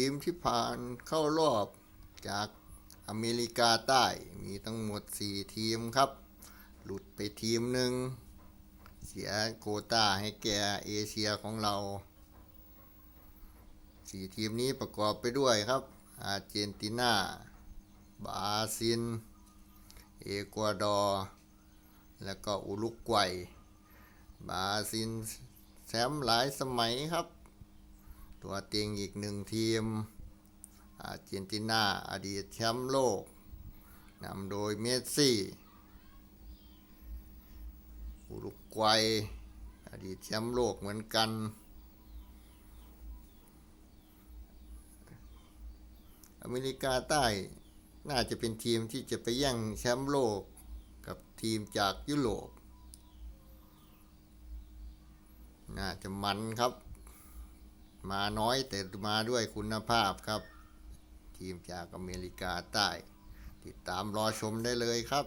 ทีมที่ผ่านเข้ารอบจากอเมริกาใต้มีทั้งหมด 4 ทีมครับ หลุดไปทีมหนึ่ง เสียโคต้าให้แก่เอเชียของเราสี่ทีมนี้ประกอบไปด้วยครับ อาร์เจนตินา บราซิล เอกวาดอร์ แล้วก็อุรุกวัย บราซิลแชมป์หลายสมัยครับ ตัวเต็งอีกหนึ่งทีม อาร์เจนตินาอดีตแชมป์โลกนำโดยเมสซี่อุรุกวัยอดีตแชมป์โลกเหมือนกัน อเมริกาใต้น่าจะเป็นทีมที่จะไปแย่งแชมป์โลกกับทีมจากยุโรป น่าจะมันครับ มาน้อยแต่มาด้วยคุณภาพครับ ทีมจากอเมริกาใต้ ติดตามรอชมได้เลยครับ